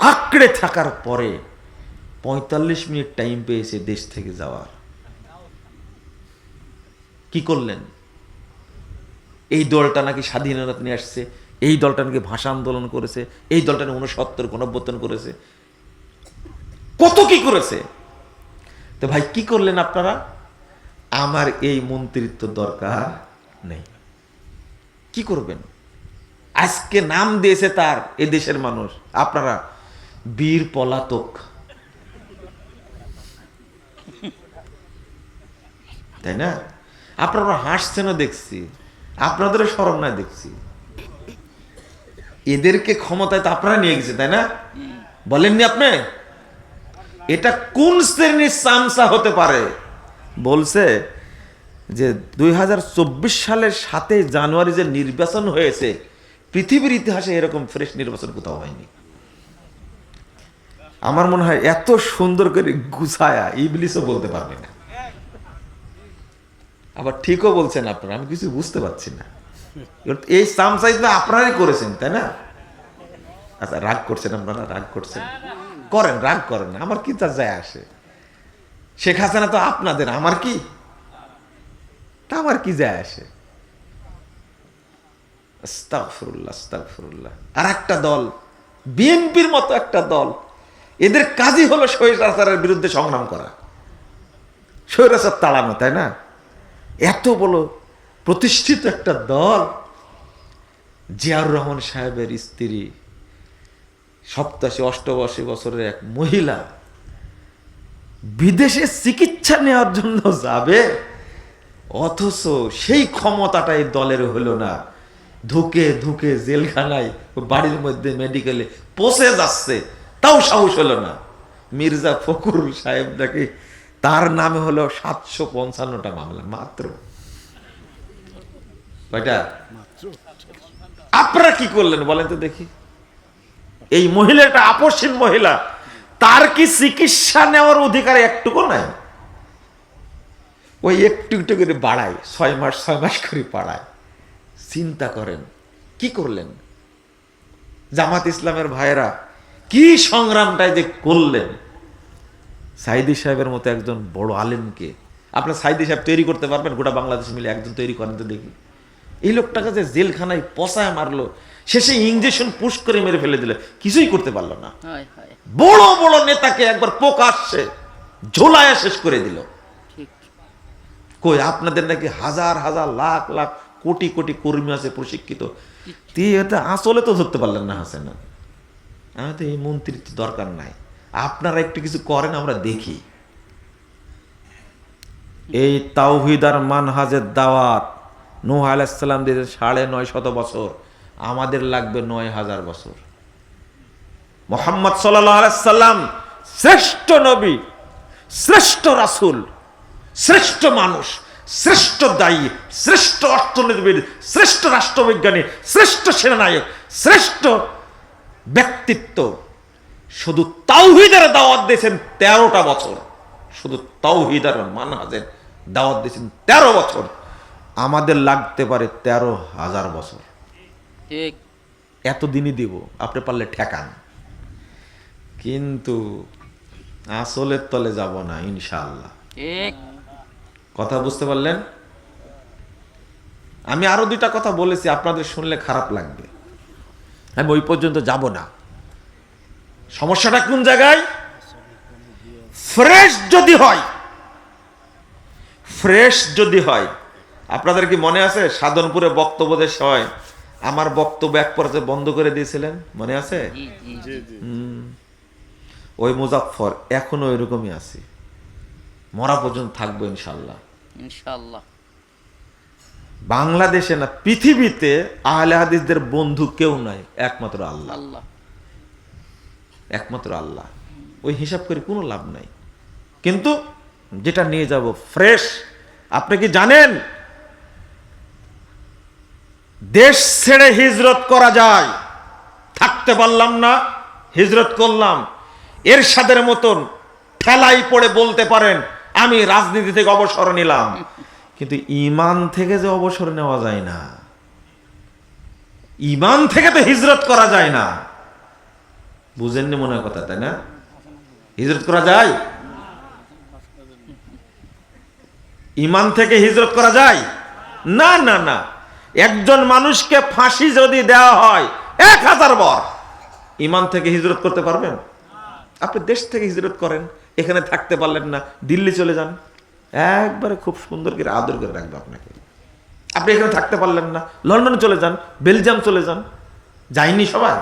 আঁকড়ে থাকার পরে পঁয়তাল্লিশ মিনিট টাইম পেয়েছে দেশ থেকে যাওয়ার। কি করলেন? এই দলটা নাকি স্বাধীনতা নিয়ে আসছে, এই দলটা নাকি ভাষা আন্দোলন করেছে, এই দলটা নাকি উনসত্তর গণঅভ্যুত্থান করেছে। কত কি করেছে? তো ভাই, কি করলেন আপনারা? আমার এই মন্ত্রিত্ব দরকার নেই। কি করবেন? আজকে নাম দিয়েছে তার এ দেশের মানুষ। আপনারা, বীর পলাতক। তাই না? আপনারা হাসছেনও দেখছি, আপনাদেরও স্মরণ নাই দেখছি। এদেরকে ক্ষমতায় তো আপনারা নিয়ে গেছে, তাই না? বলেননি আপনি? এটা কোন শ্রেণির সামসা হতে পারে? বলছে যে দুই হাজার চব্বিশ সালের সাথে জানুয়ারি যে নির্বাচন হয়েছে পৃথিবীর ইতিহাসে এরকম ফ্রেশ নির্বাচন কোথাও হয়নি। আমার মনে হয় এত সুন্দর করে গুছায়া ইবলিসও বলতে পারবে না। আবার ঠিকও বলছেন আপনারা, আমি কিছু বুঝতে পারছি না। এই সামসাইজ না আপনারাই করেছেন, তাই না? আচ্ছা রাগ করছেন আপনারা, রাগ করছেন। করেন, রাগ করেন, আমার কি তা যায় আসে? শেখ হাসিনা তো আপনাদের, আমার কি? তা আমার কি যায় আসে? আর একটা দল, বিএনপির মতো একটা দল, এদের কাজই হলো স্বৈরাচারের বিরুদ্ধে সংগ্রাম করা। স্বৈরাচার তাড়ানো তাই না? এত বড় প্রতিষ্ঠিত একটা দল, জিয়াউর রহমান সাহেবের স্ত্রী, সপ্তাশি, অষ্টআশি বছরের এক মহিলা, বিদেশে চিকিৎসা নেওয়ার জন্য যাবে, অথচ সেই ক্ষমতাটা এই দলের হলো না। ধুকে ধুকে জেলখানায় বাড়ির মধ্যে মেডিকেলে পচে যাচ্ছে তাও সাহস হলো না। মির্জা ফখরুল সাহেব নাকি, তার নামে হলো সাতশো পঞ্চান্নটা মামলা, মাত্র। আপনারা কি করলেন বলেন তো দেখি। এই মহিলাটা আপসীন মহিলা, তার কি চিকিৎসা নেওয়ার অধিকার একটুকু নাই? ওই একটু একটু করে বাড়ায়, ছয় মাস ছয় মাস করে বাড়ায়। চিন্তা করেন। কি করলেন? জামাত ইসলামের ভাইয়েরা কি সংগ্রামটাই যে করলেন? সাইদি সাহেবের মতো একজন বড় আলেমকে আপনার সাইদি সাহেব তৈরি করতে পারবেন? গোটা বাংলাদেশ মিলে একজন তৈরি করেন তো দেখি। এই লোকটাকে যে জেলখানায় পচায় মারলো শেষে ইঞ্জেকশন পুশ করে মেরে ফেলে দিলে কিছুই করতে পারল না। বড় বড় নেতাকে একবার প্রকাশ্যে ঝোলায় শেষ করে দিল। কই আপনাদের নাকি হাজার হাজার লাখ লাখ কোটি কোটি কর্মী আছে, প্রশিক্ষিত। তুই এটা আসলে তো ধরতে পারলেন না হাসেনা। আমি তো এই মন্ত্রিত্ব দরকার নাই। আপনারা একটু কিছু করেন, আমরা দেখি। এই তাওহিদার মানহাজের দাওয়াত নূহ আলাইসাল্লাম দিয়েছে সাড়ে নয় শত বছর। আমাদের লাগবে নয় হাজার বছর। মোহাম্মদ সাল্লাম শ্রেষ্ঠ নবী, শ্রেষ্ঠ রাসুল, শ্রেষ্ঠ মানুষ। শ্রেষ্ঠ দায়ী শ্রেষ্ঠ অর্থনীতিবিদ শ্রেষ্ঠ রাষ্ট্রবিজ্ঞানী শ্রেষ্ঠ সেনানায়ক শ্রেষ্ঠ ব্যক্তিত্ব। শুধু তাওহিদের দাওয়াত দিয়েছেন তেরোটা বছর। শুধু তাওহিদার মানহাজের দাওয়াত দিয়েছেন তেরো বছর। আমাদের লাগতে পারে তেরো হাজার বছর। এতদিনই দিব আপনি পারলে ঠেকান। কিন্তু আসলের তলে যাব না ইনশাআল্লাহ। ঠিক। কথা বুঝতে পারলেন? আমি আরও দুইটা কথা বলেছি আপনাদের শুনলে খারাপ লাগবে। আমি ওই পর্যন্ত যাব না। সমস্যাটা কোন জায়গায়? ফ্রেশ যদি হয় ফ্রেশ যদি হয় আপনাদের কি মনে আছে? সাধনপুরে বক্তব্য দেশ হয় আমার বক্তব্য এক পর্যায়ে বন্ধ করে দিয়েছিলেন? মনে আছে? জি জি ওই মুজাফফর এখনও ওইরকমই আছে। মরা পর্যন্ত থাকব ইনশাল্লাহ বাংলাদেশে না পৃথিবীতে আহলে হাদিসদের বন্ধু কেউ নাই একমাত্র আল্লাহ। আল্লাহ। একমাত্র আল্লাহ। ওই হিসাব করে কোনো লাভ নাই। কিন্তু যেটা নিয়ে যাব ফ্রেশ আপনি কি জানেন? দেশ ছেড়ে হিজরত করা যায়। থাকতে পারলাম না হিজরত করলাম। এরশাদের মতন ঠেলাই পড়ে বলতে পারেন আমি রাজনীতি থেকে অবসর নিলাম। কিন্তু ইমান থেকে যে অবসর নেওয়া যায় না ইমান থেকে তো হিজরত করা যায় না। বুঝেননি মনে কথা, তাই না? হিজরত করা যায়? ইমান থেকে হিজরত করা যায়? না না না। একজন মানুষকে ফাঁসি যদি দেওয়া হয়, এক হাজার বর ইমান থেকে হিজরত করতে পারবেন? আপনি দেশ থেকে হিজরত করেন। এখানে থাকতে পারলেন না, দিল্লি চলে যান। একবারে খুব সুন্দর করে আদর করে রাখবে আপনাকে। আপনি এখানে থাকতে পারলেন না, লন্ডনে চলে যান, বেলজিয়াম চলে যান। যায়নি সবাই।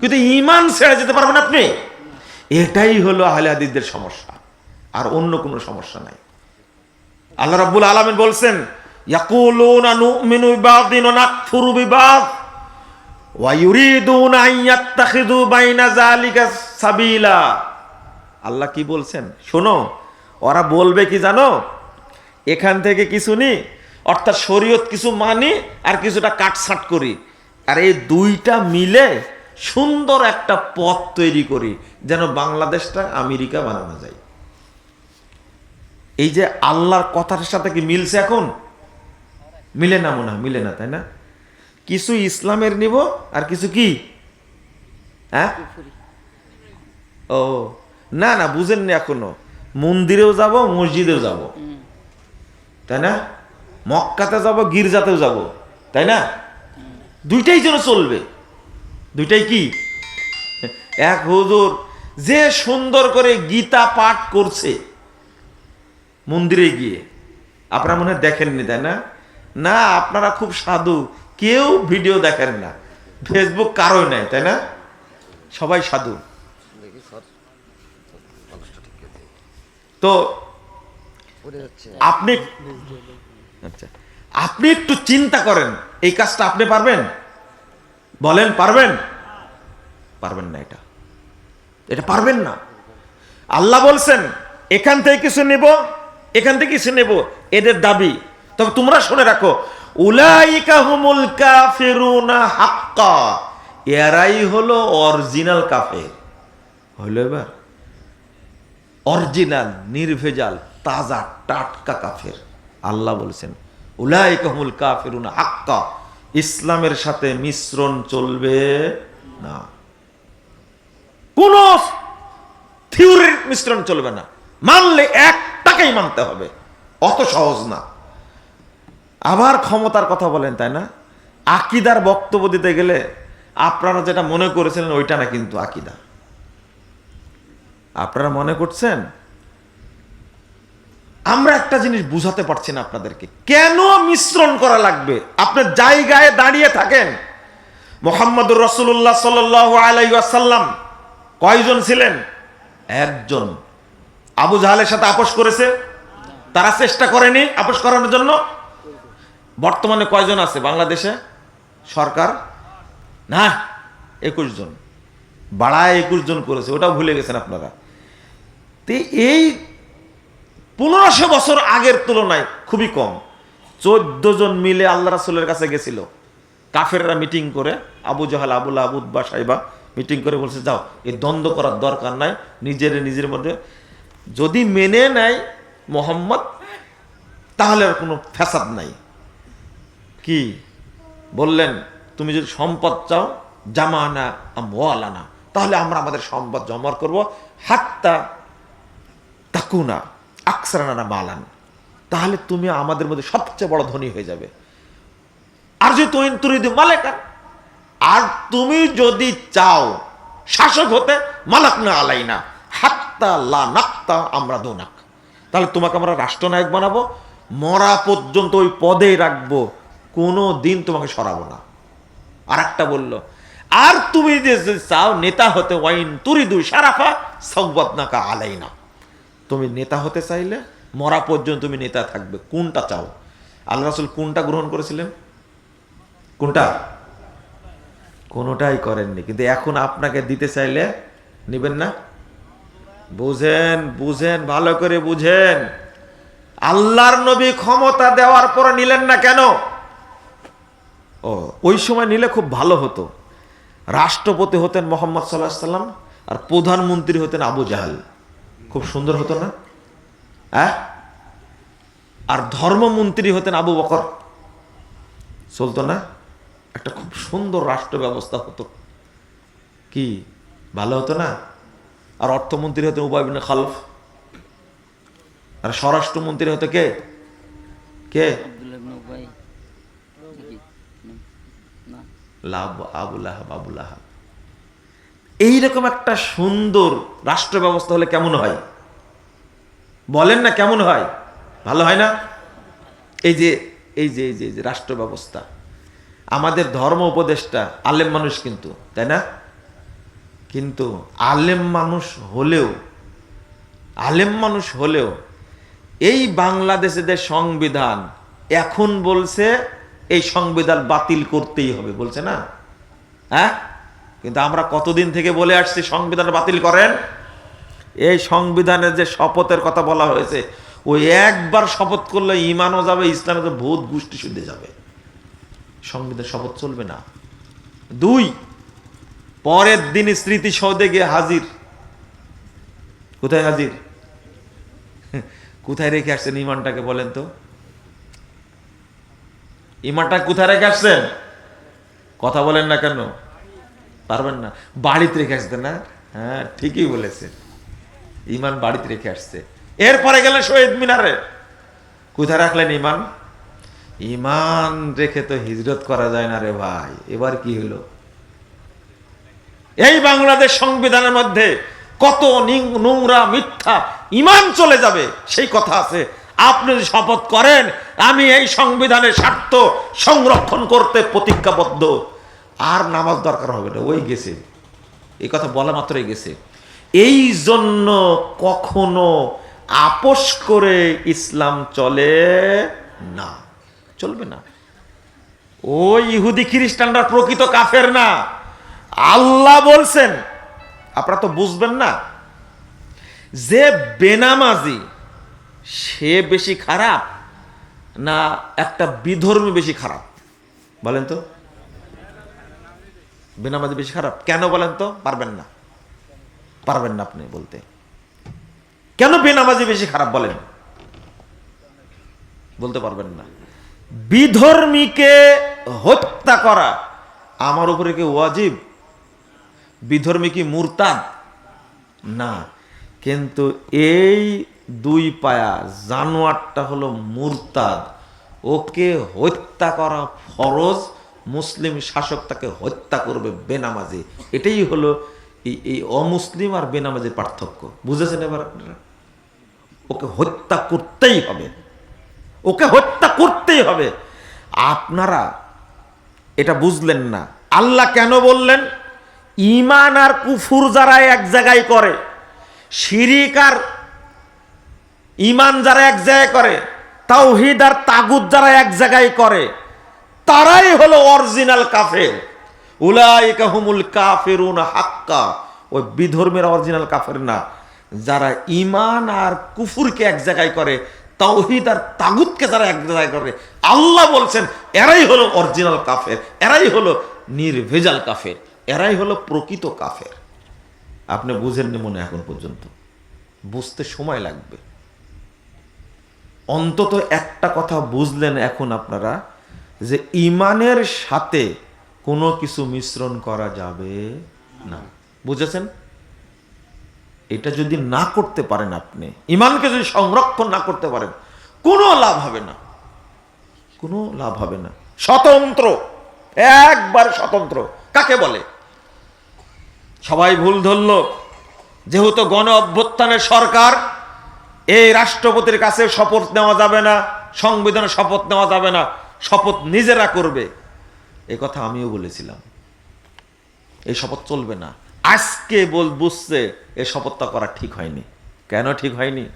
কিন্তু ইমান ছেড়ে যেতে পারবেন আপনি। এটাই হলো আহলে হাদিসদের সমস্যা। আর অন্য কোনো সমস্যা নাই। আল্লাহ রাব্বুল আলামিন বলছেন, ইয়াকুলুনা নুমিনু বিবাদিন ওয়া নাকফুরু বিবাদ ওয়া ইউরিদুনা আন বাইনা যালিকা সাবিলা। আল্লাহ কি বলছেন? শোনো ওরা বলবে কি জানো? এখান থেকে কিছু নি অর্থাৎ শরীয়ত কিছু মানি আর কিছুটা কাটছাট করি। আর এই দুইটা মিলে সুন্দর একটা পথ তৈরি করি যেন বাংলাদেশটা আমেরিকা বানানো যায়। এই যে আল্লাহর কথার সাথে কি মিলছে এখন? মিলে না মনে হয় মিলে না তাই না? কিছু ইসলামের নিব আর কিছু কি? হ্যাঁ? ও না না বুঝেননি এখনও। মন্দিরেও যাব মসজিদেও যাব। তাই না? মক্কাতে যাব গির্জাতেও যাব। তাই না? দুইটাই যেন চলবে। দুইটাই কি? এক হুজুর যে সুন্দর করে গীতা পাঠ করছে মন্দিরে গিয়ে। আপনারা মনে হয় দেখেননি তাই না? না আপনারা খুব সাধু। কেউ ভিডিও দেখেন না। ফেসবুক কারোই নাই তাই না? সবাই সাধু। তো আপনি আচ্ছা আপনি একটু চিন্তা করেন, এই কাজটা আপনি পারবেন? বলেন, পারবেন? পারবেন না এটা। এটা পারবেন না। আল্লাহ বলছেন, এখান থেকে কিছু নেব, এখান থেকে কিছু নেব, এদের দাবি। তবে তোমরা শুনে রাখো, উলাইকা হুমুল কাফিরুনা হাক্কা। এরাই হলো অরিজিনাল কাফের। হইল এবার? অরিজিনাল, নির্ভেজাল, তাজা, টাটকা কাফের। আল্লাহ বলছেন, উলাইকা হুমুল কাফিরুনা হাক্কা। ইসলামের সাথে মিশ্রণ চলবে না। কোন থিওরির মিশ্রণ চলবে না। মানলে একটাকেই মানতে হবে। অত সহজ না। আবার ক্ষমতার কথা বলেন, তাই না? আকিদার বক্তব্য দিতে গেলে আপনারা যেটা মনে করেছিলেন, ওইটা না কিন্তু আকিদা। আপনারা মনে করছেন? আমরা একটা জিনিস বুঝাতে পারছি না আপনাদেরকে। কেন মিশ্রণ করা লাগবে? আপনার জায়গায় দাঁড়িয়ে থাকেন। মোহাম্মদুর রসুল্লাহ সাল আলাইসাল্লাম কয়জন ছিলেন? একজন। আবু জাহালের সাথে আপোষ করেছে? তারা চেষ্টা করেনি আপোষ করানোর জন্য? বর্তমানে কয়জন আছে বাংলাদেশে? সরকার? না, একুশ জন। বাড়ায় একুশ জন করেছে, ওটাও ভুলে গেছেন আপনারা। তো এই পনেরোশো বছর আগের তুলনায় খুবই কম। চোদ্দ জন মিলে আল্লাহ রাসুলের কাছে গেছিল। কাফেররা মিটিং করে, আবু জাহাল আবুল আবুদ বা সাইবা মিটিং করে বলছে, যাও, এই দ্বন্দ্ব করার দরকার নাই, নিজের নিজের মধ্যে। যদি মেনে নেয় মোহাম্মদ, তাহলে আর কোনো ফ্যাসাদ নাই। কি? বললেন, তুমি যদি সম্পদ চাও, জামানা আমওয়ালানা। তাহলে আমরা আমাদের সম্পদ জমা করব। হাত্তা তাকুনা আকসারানা মালান। তাহলে তুমি আমাদের মধ্যে সবচেয়ে বড় ধনী হয়ে যাবে। আর যদি তুমি তুরিদি মালেকান। আর তুমি যদি চাও শাসক হতে মালাক না আলাই না হাত্তা লা নাক্তা আমরা দোনাক। তাহলে তোমাকে আমরা রাষ্ট্রনায়ক বানাবো। মরা পর্যন্ত ওই পদে রাখব। কোনো দিন তোমাকে সরাবো না। আর একটা বলল আর তুমি যে চাও, নেতা হতে ওয়াইন তুরি তুরিদু সারাফা সৌবদনাকা আলাই না তুমি নেতা হতে চাইলে, মরা পর্যন্ত তুমি নেতা থাকবে। কোনটা চাও? আল্লাহ রাসুল কোনটা গ্রহণ করেছিলেন? কোনটা? কোনোটাই করেননি। কিন্তু এখন আপনাকে দিতে চাইলে, নেবেন না? বুঝেন বুঝেন, ভালো করে বুঝেন। আল্লাহর নবী ক্ষমতা দেওয়ার পরে নিলেন না কেন? ও, ওই সময় নিলে খুব ভালো হতো। রাষ্ট্রপতি হতেন মোহাম্মদ সাল্লাহ সাল্লাম আর প্রধানমন্ত্রী হতেন আবু জাহাল। খুব সুন্দর হতো না? হ্যাঁ? আর ধর্মমন্ত্রী হতেন আবু বকর। চলতো না? একটা খুব সুন্দর রাষ্ট্র ব্যবস্থা হতো। কি? ভালো হতো না? আর অর্থমন্ত্রী হতো উবাই বিন খালফ। আর স্বরাষ্ট্রমন্ত্রী হতো কে? কে আব্দুল্লাহ ইবনে উবাই কি? না লাভ আবুল আহাব এইরকম একটা সুন্দর রাষ্ট্র ব্যবস্থা হলে কেমন হয়? বলেন না কেমন হয়? ভালো হয় না? এই যে এই যে এই যে এই যে রাষ্ট্র ব্যবস্থা। আমাদের ধর্ম উপদেষ্টা আলেম মানুষ কিন্তু, তাই না? কিন্তু আলেম মানুষ হলেও, আলেম মানুষ হলেও এই বাংলাদেশে যে সংবিধান এখন বলছে এই সংবিধান বাতিল করতেই হবে, বলছে না? হ্যাঁ? কিন্তু আমরা কতদিন থেকে বলে আসছি সংবিধান বাতিল করেন? এই সংবিধানের যে শপথের কথা বলা হয়েছে, ওই একবার শপথ করলে ইমানও যাবে ইসলামে তো ভূত গোষ্ঠী শুদ্ধে যাবে। সংবিধান শপথ চলবে না। দুই, পরের দিন স্মৃতিসৌধে গিয়ে হাজির। কোথায় হাজির? কোথায় রেখে আসছেন ইমানটাকে বলেন তো? ইমানটা কোথায় রেখে আসছেন? কথা বলেন না কেন? পারবেন না। বাড়িতে রেখে আসতেন না? হ্যাঁ ঠিকই বলেছেন। ইমান বাড়িতে রেখে আসছে। এরপরে গেলেন শহীদ মিনারে। কোথায় রাখলেন ইমান? ইমান রেখে তো হিজরত করা যায় না রে ভাই। এবার কি হলো? এই বাংলাদেশ সংবিধানের মধ্যে কত নোংরা মিথ্যা ইমান চলে যাবে, সেই কথা আছে। আপনি যদি শপথ করেন, আমি এই সংবিধানের স্বার্থ সংরক্ষণ করতে প্রতিজ্ঞাবদ্ধ। আর নামাজ দরকার হবে না, ওই গেছে। এই কথা বলা মাত্রই গেছে। এই জন্য কখনো আপোষ করে ইসলাম চলে না। চলবে না। ওই ইহুদি খ্রিস্টানরা প্রকৃত কাফের না। আল্লাহ বলছেন, আপনারা তো বুঝবেন না, যে বেনামাজি সে বেশি খারাপ না একটা বিধর্মী বেশি খারাপ? বলেন তো। বেনামাজি বেশি খারাপ? কেন বলেন তো? পারবেন না। পারবেন না আপনি বলতে। কেন বেনামাজি বেশি খারাপ বলেন? বলতে পারবেন না। বিধর্মীকে হত্যা করা আমার উপরে কি ওয়াজিব? বিধর্মী কি মুরতাদ? না। কিন্তু এই দুই পায়া জানোয়ারটা হলো মুরতাদ। ওকে হত্যা করা ফরজ, মুসলিম শাসক তাকে হত্যা করবে বেনামাজি। এটাই হলো এই অমুসলিম আর বেনামাজির পার্থক্য। বুঝেছেন এবার আপনারা? ওকে হত্যা করতেই হবে। ওকে হত্যা করতেই হবে। আপনারা এটা বুঝলেন না। আল্লাহ কেন বললেন? ইমান আর কুফুর যারা এক জায়গায় করে, শিরিক আর ইমান যারা এক জায়গায় করে, তাওহিদ আর তাগুদ যারা এক জায়গায় করে, তারাই হলো অরিজিনাল কাফের। উলাইকা হুমুল কাফেরুন হাক্কা। ওই বিধর্মের অরিজিনাল কাফের না। যারা ইমান আর কুফুরকে এক জায়গায় করে, তাওহিদ আর তাগুদকে যারা এক জায়গায় করে, আল্লাহ বলছেন, এরাই হলো অরিজিনাল কাফের, এরাই হলো নির্ভেজাল কাফের, এরাই হলো প্রকৃত কাফের। আপনি বুঝেননি মনে এখন পর্যন্ত। বুঝতে সময় লাগবে। অন্তত একটা কথা বুঝলেন এখন আপনারা, যে ইমানের সাথে কোনো কিছু মিশ্রণ করা যাবে না। বুঝেছেন? এটা যদি না করতে পারেন আপনি, ইমানকে যদি সংরক্ষণ না করতে পারেন, কোনো লাভ হবে না। কোনো লাভ হবে না। স্বতন্ত্র, একবার স্বতন্ত্র। কাকে বলে? সবাই ভুল ধরল। যেহেতু গণ অভ্যুত্থানের সরকার এই রাষ্ট্রপতির কাছে শপথ নেওয়া যাবে না, সংবিধানে শপথ নেওয়া যাবে না, শপথ নিজেরা করবে। এ কথা আমিও বলেছিলাম। এই শপথ চলবে না। আজকে বল বুঝছে, এ শপথটা করা ঠিক হয়নি। কেন ঠিক হয়নি?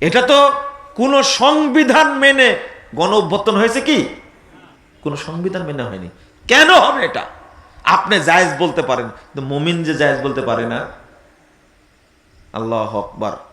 এটা তো কোনো সংবিধান মেনে গণ অভ্যর্থন হয়েছে কি? কোনো সংবিধান মেনে হয়নি। কেন হবে এটা? আপনি জায়েজ বলতে পারেন মমিন যে জায়েজ বলতে পারে না। আল্লাহ আকবার।